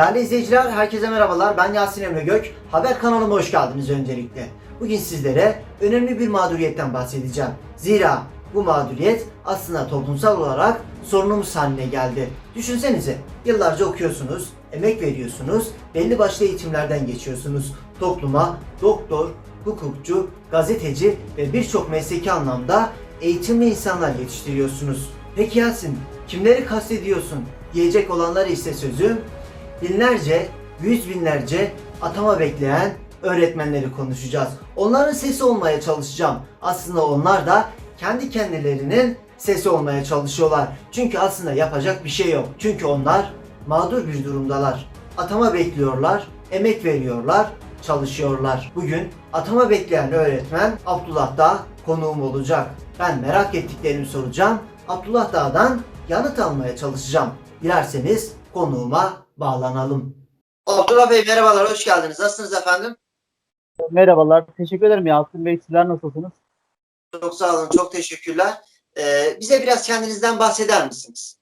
Değerli izleyiciler, herkese merhabalar. Ben Yasin Emre Gök. Haber kanalıma hoş geldiniz öncelikle. Bugün sizlere önemli bir mağduriyetten bahsedeceğim. Zira bu mağduriyet aslında toplumsal olarak sorunumuz haline geldi. Düşünsenize, yıllarca okuyorsunuz, emek veriyorsunuz, belli başlı eğitimlerden geçiyorsunuz. Topluma doktor, hukukçu, gazeteci ve birçok mesleki anlamda eğitimli insanlar yetiştiriyorsunuz. Peki Yasin, kimleri kastediyorsun? Diyecek olanlar ise sözüm binlerce, yüz binlerce atama bekleyen öğretmenleri konuşacağız. Onların sesi olmaya çalışacağım. Aslında onlar da kendi kendilerinin sesi olmaya çalışıyorlar. Çünkü aslında yapacak bir şey yok. Çünkü onlar mağdur bir durumdalar. Atama bekliyorlar, emek veriyorlar, çalışıyorlar. Bugün atama bekleyen öğretmen Abdullah Dağ konuğum olacak. Ben merak ettiklerimi soracağım. Abdullah Dağ'dan yanıt almaya çalışacağım. Dilerseniz konuğuma bağlanalım. Abdullah Bey merhabalar, hoş geldiniz. Nasılsınız efendim? Merhabalar. Teşekkür ederim Yasin Bey. Sizler nasılsınız? Çok sağ olun, çok teşekkürler. Ee, bize biraz kendinizden bahseder misiniz?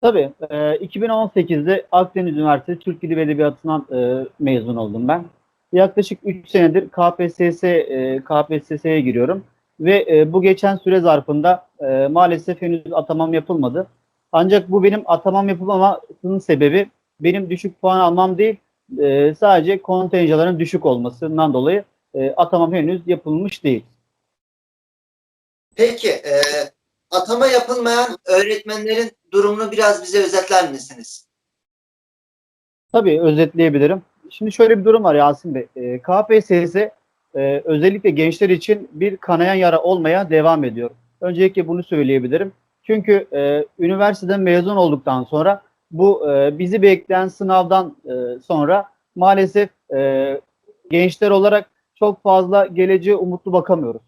Tabii. e, 2018'de Akdeniz Üniversitesi Türk Dili ve Edebiyatı'ndan e, mezun oldum ben. Yaklaşık 3 senedir KPSS e, KPSS'ye giriyorum. Ve e, bu geçen süre zarfında e, maalesef henüz atamam yapılmadı. Ancak bu benim atamam yapılmamasının sebebi benim düşük puan almam değil, e, sadece kontenjanların düşük olmasından dolayı e, atamam henüz yapılmış değil. Peki, e, atama yapılmayan öğretmenlerin durumunu biraz bize özetler misiniz? Tabii özetleyebilirim. Şimdi şöyle bir durum var Yasin Bey. E, KPSS e, özellikle gençler için bir kanayan yara olmaya devam ediyor. Öncelikle bunu söyleyebilirim. Çünkü e, üniversiteden mezun olduktan sonra bu e, bizi bekleyen sınavdan e, sonra maalesef e, gençler olarak çok fazla geleceğe umutlu bakamıyoruz.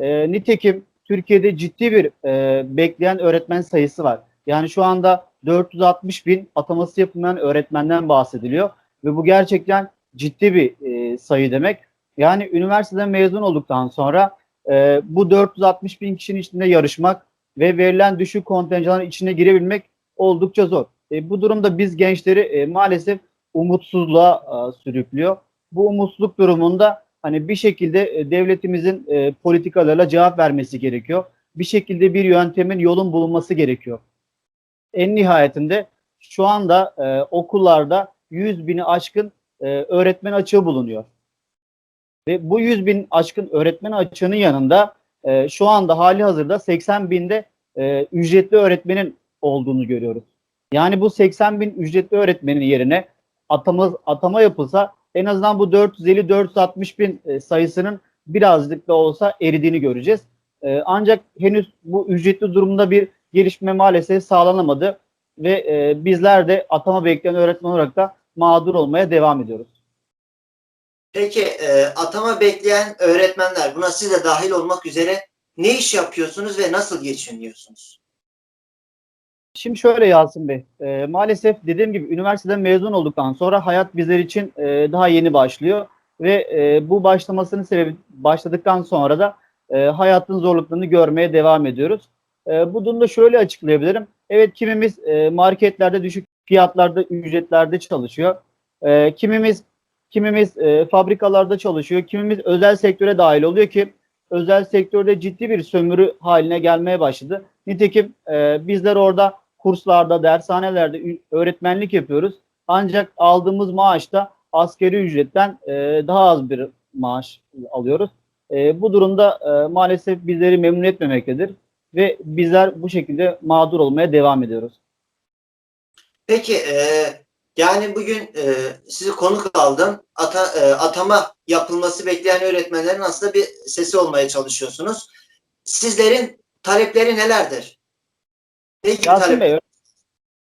E, nitekim Türkiye'de ciddi bir e, bekleyen öğretmen sayısı var. Yani şu anda 460 bin ataması yapılmayan öğretmenden bahsediliyor ve bu gerçekten ciddi bir e, sayı demek. Yani üniversiteden mezun olduktan sonra e, bu 460 bin kişinin içinde yarışmak ve verilen düşük kontenjanların içine girebilmek oldukça zor. E, bu durumda biz gençleri e, maalesef umutsuzluğa e, sürüklüyor. Bu umutsuzluk durumunda hani bir şekilde e, devletimizin e, politikalarla cevap vermesi gerekiyor. Bir şekilde bir yöntemin yolun bulunması gerekiyor. En nihayetinde şu anda e, okullarda 100 bini aşkın e, öğretmen açığı bulunuyor. Ve bu 100 bin aşkın öğretmen açığının yanında e, şu anda hali hazırda 80 binde e, ücretli öğretmenin olduğunu görüyoruz. Yani bu 80 bin ücretli öğretmenin yerine atama, atama yapılsa en azından bu 450-460 bin e, sayısının birazcık da olsa eridiğini göreceğiz. E, ancak henüz bu ücretli durumda bir gelişme maalesef sağlanamadı ve e, bizler de atama bekleyen öğretmen olarak da mağdur olmaya devam ediyoruz. Peki, e, atama bekleyen öğretmenler, buna siz de dahil olmak üzere ne iş yapıyorsunuz ve nasıl geçiniyorsunuz? Şimdi şöyle Yasin Bey, e, maalesef dediğim gibi üniversiteden mezun olduktan sonra hayat bizler için e, daha yeni başlıyor ve e, bu başlamasının sebebi başladıktan sonra da e, hayatın zorluklarını görmeye devam ediyoruz. E, bu durumda şöyle açıklayabilirim. Evet kimimiz e, marketlerde düşük fiyatlarda, ücretlerde çalışıyor. E, kimimiz kimimiz e, fabrikalarda çalışıyor. Kimimiz özel sektöre dahil oluyor ki özel sektörde ciddi bir sömürü haline gelmeye başladı. Nitekim e, bizler orada kurslarda, dershanelerde öğretmenlik yapıyoruz. Ancak aldığımız maaş da askeri ücretten e, daha az bir maaş alıyoruz. E, bu durumda e, maalesef bizleri memnun etmemektedir ve bizler bu şekilde mağdur olmaya devam ediyoruz. Peki, e, yani bugün e, sizi konuk aldım. Ata, e, atama yapılması bekleyen öğretmenlerin aslında bir sesi olmaya çalışıyorsunuz. Sizlerin talepleri nelerdir? Ne gibi Yasin talep? Bey,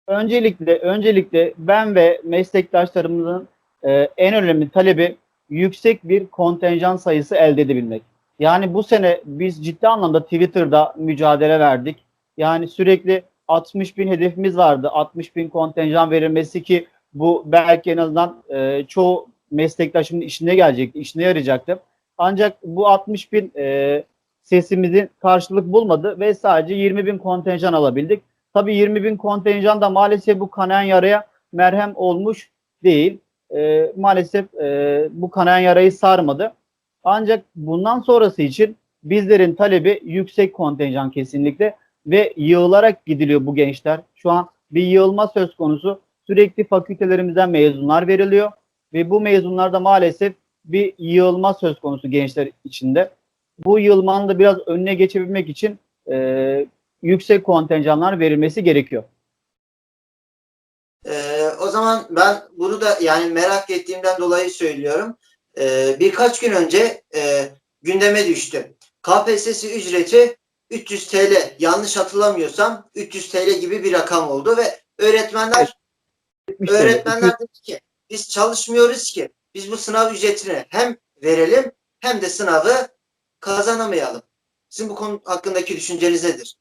öncelikle öncelikle ben ve meslektaşlarımızın e, en önemli talebi yüksek bir kontenjan sayısı elde edebilmek. Yani bu sene biz ciddi anlamda Twitter'da mücadele verdik. Yani sürekli 60 bin hedefimiz vardı. 60 bin kontenjan verilmesi ki bu belki en azından e, çoğu meslektaşımın işine gelecekti, işine yarayacaktı. Ancak bu 60 bin e, sesimizin karşılık bulmadı ve sadece 20 bin kontenjan alabildik. Tabii 20 bin kontenjan da maalesef bu kanayan yaraya merhem olmuş değil. E, maalesef e, bu kanayan yarayı sarmadı. Ancak bundan sonrası için bizlerin talebi yüksek kontenjan kesinlikle ve yığılarak gidiliyor bu gençler. Şu an bir yığılma söz konusu. Sürekli fakültelerimizden mezunlar veriliyor ve bu mezunlarda maalesef bir yığılma söz konusu gençler içinde. Bu yığılmanın da biraz önüne geçebilmek için e, yüksek kontenjanlar verilmesi gerekiyor. Ee, o zaman ben bunu da yani merak ettiğimden dolayı söylüyorum. Ee, birkaç gün önce e, gündeme düştü. KPSS ücreti 300 TL yanlış hatırlamıyorsam 300 TL gibi bir rakam oldu ve öğretmenler 70 TL. Öğretmenler dedi ki biz çalışmıyoruz ki biz bu sınav ücretini hem verelim hem de sınavı kazanamayalım. Sizin bu konu hakkındaki düşünceniz nedir?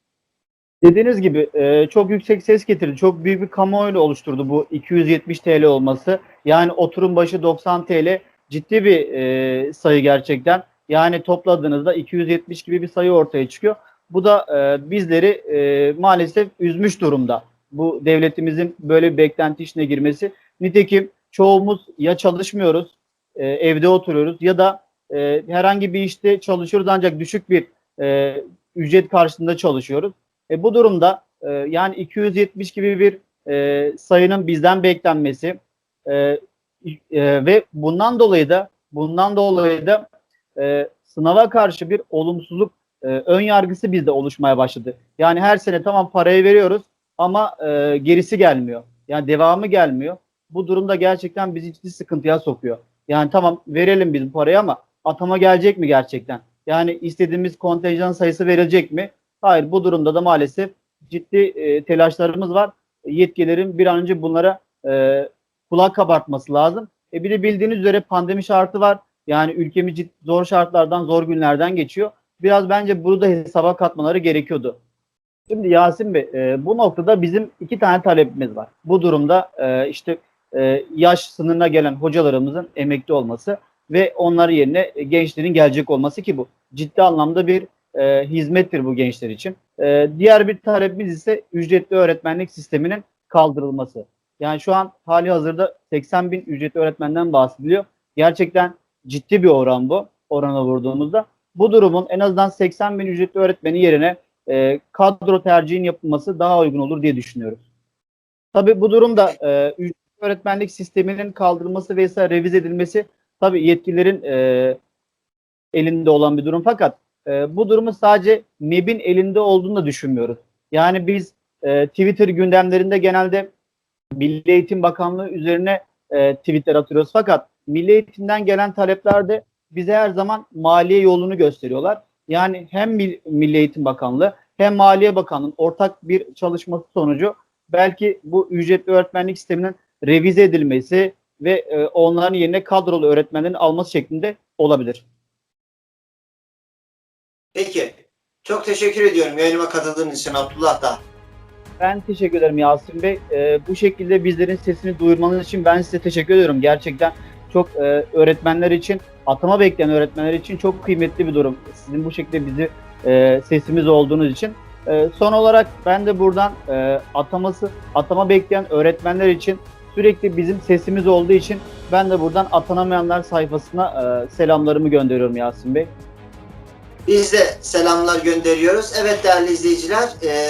Dediğiniz gibi e, çok yüksek ses getirdi. Çok büyük bir kamuoyu oluşturdu bu 270 TL olması. Yani oturum başı 90 TL ciddi bir e, sayı gerçekten. Yani topladığınızda 270 gibi bir sayı ortaya çıkıyor. Bu da e, bizleri e, maalesef üzmüş durumda. Bu devletimizin böyle bir beklenti içine girmesi. Nitekim çoğumuz ya çalışmıyoruz, e, evde oturuyoruz ya da e, herhangi bir işte çalışıyoruz ancak düşük bir e, ücret karşılığında çalışıyoruz. E, bu durumda e, yani 270 gibi bir e, sayının bizden beklenmesi e, e, ve bundan dolayı da bundan dolayı da e, sınava karşı bir olumsuzluk e, ön yargısı bizde oluşmaya başladı. Yani her sene tamam parayı veriyoruz ama e, gerisi gelmiyor. Yani devamı gelmiyor. Bu durumda gerçekten bizi ciddi sıkıntıya sokuyor. Yani tamam verelim biz bu parayı ama atama gelecek mi gerçekten? Yani istediğimiz kontenjan sayısı verilecek mi? Hayır bu durumda da maalesef ciddi e, telaşlarımız var. Yetkililerin bir an önce bunlara e, kulak kabartması lazım. E bir de bildiğiniz üzere pandemi şartı var. Yani ülkemiz zor şartlardan, zor günlerden geçiyor. Biraz bence bunu da hesaba katmaları gerekiyordu. Şimdi Yasin Bey, e, bu noktada bizim iki tane talebimiz var. Bu durumda e, işte e, yaş sınırına gelen hocalarımızın emekli olması ve onların yerine gençlerin gelecek olması ki bu ciddi anlamda bir e, hizmettir bu gençler için. E, diğer bir talebimiz ise ücretli öğretmenlik sisteminin kaldırılması. Yani şu an hali hazırda 80 bin ücretli öğretmenden bahsediliyor. Gerçekten ciddi bir oran bu orana vurduğumuzda. Bu durumun en azından 80 bin ücretli öğretmeni yerine e, kadro tercihin yapılması daha uygun olur diye düşünüyoruz. Tabii bu durumda e, öğretmenlik sisteminin kaldırılması vesaire revize edilmesi tabii yetkililerin e, elinde olan bir durum fakat e, bu durumu sadece MEB'in elinde olduğunu da düşünmüyoruz. Yani biz e, Twitter gündemlerinde genelde Milli Eğitim Bakanlığı üzerine e, tweetler atıyoruz. Fakat Milli Eğitim'den gelen taleplerde bize her zaman maliye yolunu gösteriyorlar. Yani hem Mil- Milli Eğitim Bakanlığı hem Maliye Bakanlığı'nın ortak bir çalışması sonucu belki bu ücretli öğretmenlik sisteminin revize edilmesi ve e, onların yerine kadrolu öğretmenlerin alması şeklinde olabilir. Peki. Çok teşekkür ediyorum yayınıma katıldığınız için Abdullah da. Ben teşekkür ederim Yasin Bey. Ee, bu şekilde bizlerin sesini duyurmanız için ben size teşekkür ediyorum. Gerçekten çok e, öğretmenler için, atama bekleyen öğretmenler için çok kıymetli bir durum. Sizin bu şekilde bizi e, sesimiz olduğunuz için. E, son olarak ben de buradan e, ataması, atama bekleyen öğretmenler için sürekli bizim sesimiz olduğu için ben de buradan atanamayanlar sayfasına e, selamlarımı gönderiyorum Yasin Bey. Biz de selamlar gönderiyoruz. Evet değerli izleyiciler, e,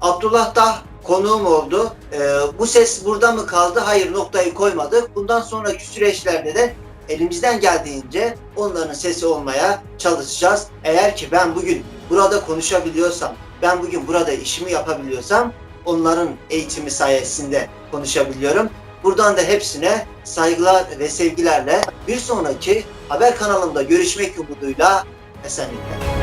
Abdullah da konuğum oldu. E, bu ses burada mı kaldı? Hayır noktayı koymadık. Bundan sonraki süreçlerde de elimizden geldiğince onların sesi olmaya çalışacağız. Eğer ki ben bugün burada konuşabiliyorsam, ben bugün burada işimi yapabiliyorsam onların eğitimi sayesinde konuşabiliyorum. Buradan da hepsine saygılar ve sevgilerle bir sonraki haber kanalımda görüşmek umuduyla esenlikler.